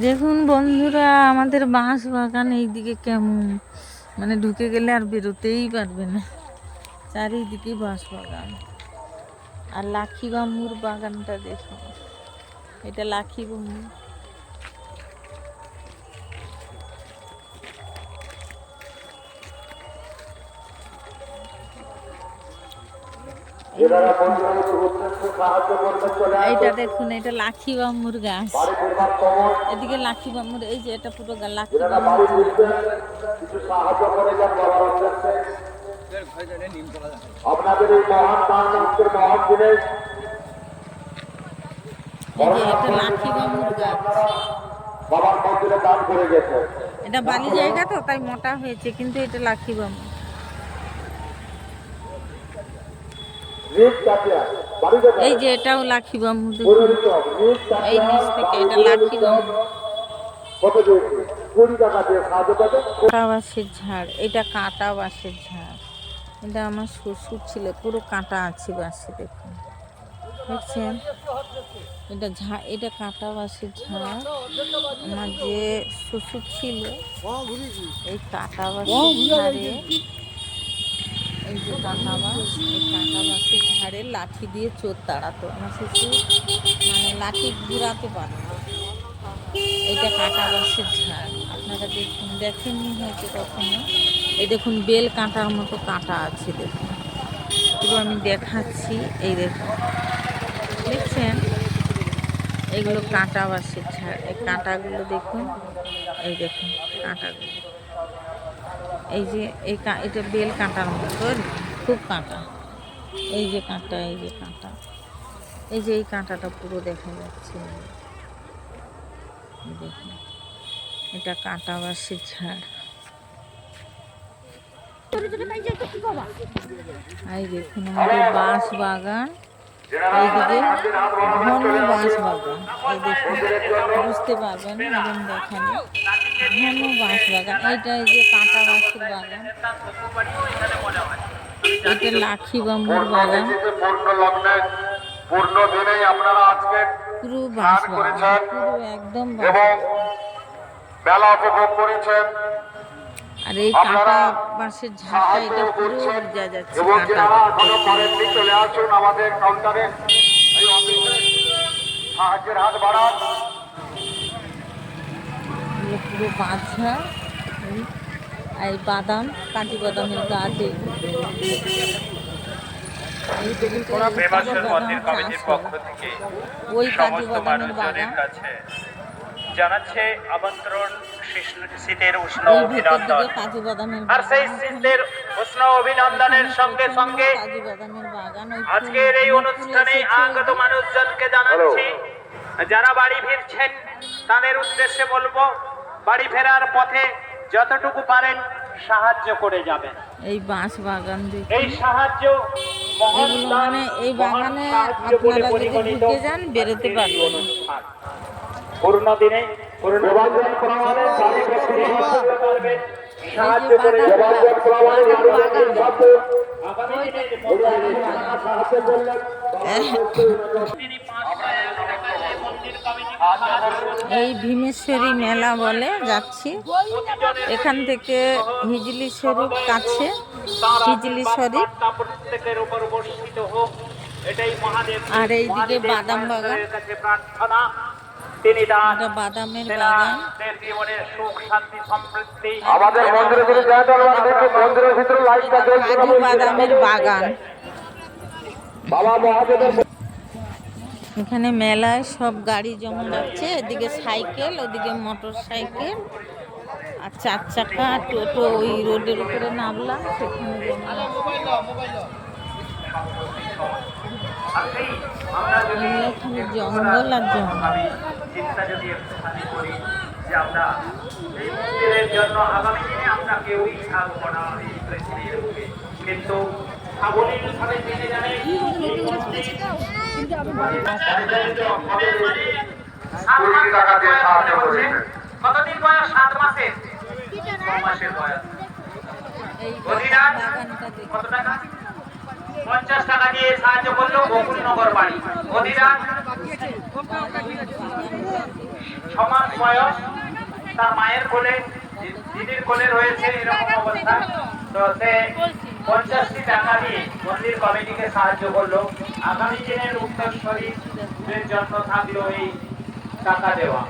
দেখুন বন্ধুরা, আমাদের বাঁশ বাগান এইদিকে কেমন? মানে ঢুকে গেলে আর বেরোতেই পারবে না। চারিদিকে বাঁশ বাগান। আর লাখি বাম্বুর বাগানটা দেখুন। এটা লাখি বাম্বু এইটা দেখুন এটা লাখি গাছ ফেরবার সময়। এদিকে লাখি বাম্বুর এই যে এটা পুরো লাখি আপনাদের এই মহান দান মহান দিনে এটা লাখি বাম্বুর গাছ বাবার মন্দিরে দান করে গেছে। এটা বালি জায়গা তো তাই মোটা হয়েছে কিন্তু এটা লাখি বাম্বু এই যে এটাও লাখি নিজ এই নিচ থেকে এটা লাখি করতে কাঁটা বাঁশের ঝাড় এটা কাঁটা বাঁশের ঝাড়। এটা আমার শ্বশুর ছিল পুরো কাঁটা আছে বাঁশে দেখুন। দেখছেন? এটা ঝাড় এটা কাঁটা বাঁশের ঝাড়। আমার যে শ্বশুর ছিল এই কাঁটা বাঁশের ঝাড়ে এই যে কাঁটা বাঁশ, এই বাঁশের লাঠি দিয়ে চোর তাড়াতো। আমার শ্বশুর মানে লাঠি ঘুরাতে পারতো এটা কাঁটা গাছের ঝাড় আপনারা দেখুন, দেখেননি হয়তো কখনো? এই দেখুন, বেল কাঁটার মতো কাঁটা আছে দেখুন। পুরো আমি দেখাচ্ছি, এই দেখুন। দেখছেন? এগুলো কাঁটা বাঁশের ঝাড় এই কাঁটাগুলো দেখুন, এই দেখুন, কাঁটাগুলো। এই যে এই এটা বেল কাঁটার মতো খুব কাঁটা। এই যে কাঁটা এই যে কাঁটা। এই যে এই কাঁটাটা পুরো দেখা যাচ্ছে। দেখুন এটা কাঁটা বাঁশের ঝাড় এই দেখুন আমাদের বাঁশ বাগান এইদিকে ঘন বাঁশ বাগান দেখুন বুঝতে পারবেন আজকে পুরো বাঁশ বাগান একদম এবং মেলা উপভোগ করেছেন আর এই কাঁটা বাঁশের ঝাড়টা এটা পুরো বোঝা যাচ্ছে এবং যারা এখনও করেননি চলে আসুন আমাদের কাউন্টারে। এই অফিসে সাহায্যের হাত বাড়ান। পুরো বাঁধা আর এই বাদাম কাঁচি বাদামের গাছ বাদাম ওই কাজু সমস্ত বাদামের মানুষজনের কাছে জানাচ্ছে আমন্ত্রণ শীতের উষ্ণ অভিনন্দন। আর সেই শীতের উষ্ণ অভিনন্দনের সঙ্গে সঙ্গে আজকের এই অনুষ্ঠানে আগত মানুষজনকে জানাচ্ছি যারা বাড়ি ফিরছেন তাদের উদ্দেশ্যে বলব বাড়ি ফেরার পথে যতটুকু পারেন সাহায্য করে যাবেন। এই বাঁশ বাগান এই সাহায্য মহান মানে এই বাগানে বলে আপনারা যদি ঢুকে যান বেরোতে পারবেন। দিনে প্রমাণে এই সাহায্য করে প্রমাণে সাহায্য করলেন ভীমেশ্বরী মেলা বলে যাচ্ছি। এখান থেকে হিজলি স্বরূপ কাছে হিজলি শরীফ আশীর্বাদ প্রত্যেকের উপর বর্ষিত হোক এটাই মহাদেব। আর এইদিকে বাদাম বাগান। তিনি তার বাদামের বাগান। জীবনের সুখ শান্তি সমৃদ্ধি। আমাদের মন্দিরে যদি যায় তাহলে মন্দিরের ভিতরে লাইটটা জ্বলছে বাদামের বাগান। বাবা মহাদেবের এখানে মেলায় সব গাড়ি জমা রাখছে এদিকে সাইকেল ওদিকে মোটর সাইকেল আর চার চাকা টোটো ওই রোডের উপরে নামলাম সেখানে জঙ্গল আর জঙ্গল। চিন্তা যদি একটুখানি করি যে আমরা এই মন্দিরের জন্য আগামী দিনে আমরা কেউই থাকব না এই পৃথিবীর বুকে। কিন্তু জেনে? জানে কতদিন বয়স। সাত মাসের ছ মাসের বয়স। কত টাকা? পঞ্চাশ টাকা দিয়ে সাহায্য করল বকুলনগর বাড়ি। অধিরাজ ছমাস বয়স, তার মায়ের কোলে, দিদির কোলে রয়েছে এরকম অবস্থা। তো সে পঞ্চাশটি টাকা দিয়ে মন্দির কমিটিকে সাহায্য করল। আগামী দিনের উত্তর উত্তরস্বরীদের জন্য থাকল এই টাকা দেওয়া।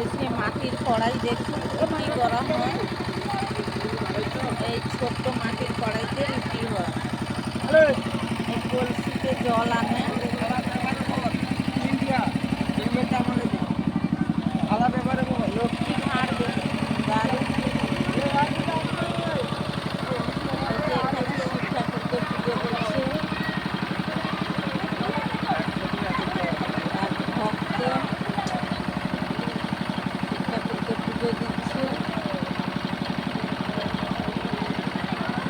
আমাদের মাটির কড়াই দেখুন রুটি করা হয়। এই ছোট্ট মাটির কড়াইতে রুটি হয়। এই কলসিতে জল আনে। লক্ষ্মী ভাঁড় দেখুন দারুণ এই যে এখানে শিব ঠাকুরকে পুজো করছে আর ভক্ত ঠাকুরকে পুজো দিচ্ছে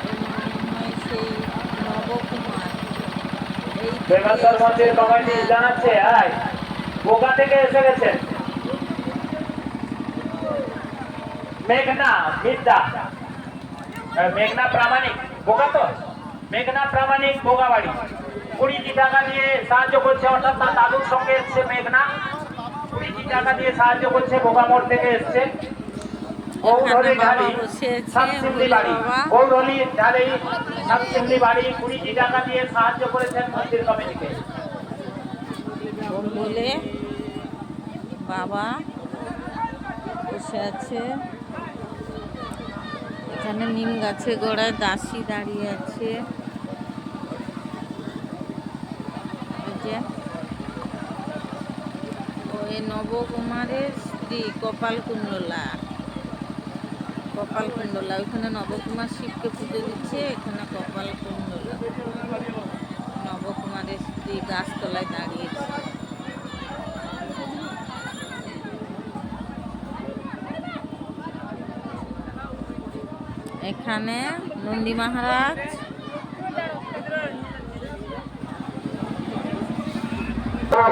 এই মনে হয় সেই মেঘনা প্রামাণিক। বোকা তো? মেঘনা প্রামাণিক বোগাবাড়ি কুড়িটি টাকা দিয়ে সাহায্য করছে, অর্থাৎ তার সঙ্গে এসছে মেঘনা। কুড়িটি টাকা দিয়ে সাহায্য করছে বোগামোড় থেকে এসছে। গৌরহরি বাবা বসে আছে, সাতসিমলি বাড়ি বাবা। গৌরহরি ঢালি সাতসিমলি বাড়ি কুড়িটি টাকা দিয়ে সাহায্য করেছেন মন্দির কমিটিকে। বলে বাবা বসে আছে। এখানে নিম গাছের গোড়ায় দাসী দাঁড়িয়ে আছে। ওই নবকুমারের স্ত্রী কপাল কুণ্ডলা কপাল কুণ্ডলা। ওইখানে নবকুমার শিবকে পুজো দিচ্ছে, এখানে কপাল কুণ্ডলা। নবকুমারের স্ত্রী গাছতলায় দাঁড়িয়েছে। এখানে নন্দী মহারাজ।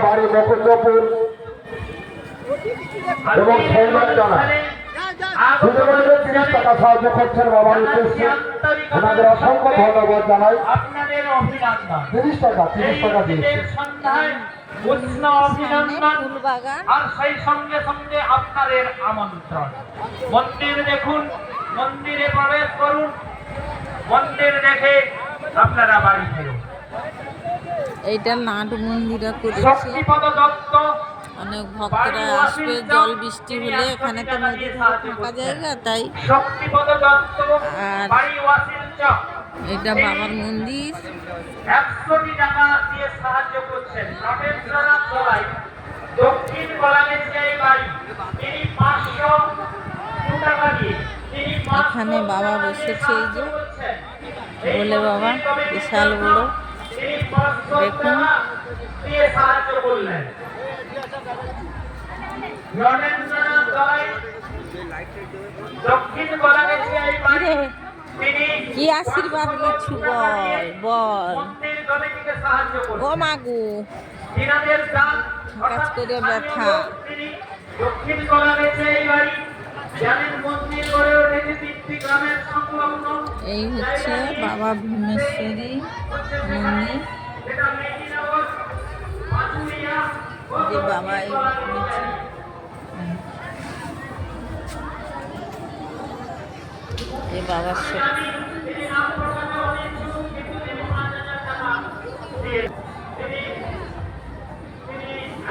বাড়ি মুকুন্দপুর এবং সুযোগের তিরিশ টাকা সাহায্য করছেন বাবার উদ্দেশ্যে ওনাদের অসংখ্য ধন্যবাদ জানাই। তিরিশ টাকা তিরিশ টাকা দিয়েছে। উষ্ণ অভিনন্দন। আর সেই সঙ্গে সঙ্গে আপনাদের আমন্ত্রণ। মন্দির দেখুন মন্দিরে প্রবেশ করুন। মন্দির দেখে আপনারা বাড়ি ফেরুন। এইটা নাট মন্দিরা করেছে। শক্তিপদ দত্ত অনেক ভক্তরা আসবে জল বৃষ্টি হলে এখানে তো নদী ধারে ফাঁকা জায়গা তাই আর- এটা বাবার মন্দির। একশোটি টাকা দিয়ে সাহায্য করছেন। নটেন্দ্রনাথ গলাই দক্ষিণ বাড়ি তিনি পাঁচশো টাকা দিয়ে এখানে বাবা বসেছে এই যে। বলে বাবা বিশাল বড়। দেখুন। কি আশীর্বাদ নিচ্ছু বল বল। ও মাগু কাজ করে ব্যথা। দক্ষিণ এই বাড়ি এই হচ্ছে বাবা ভীমেশ্বরী মন্দির। যে বাবা এই বাবার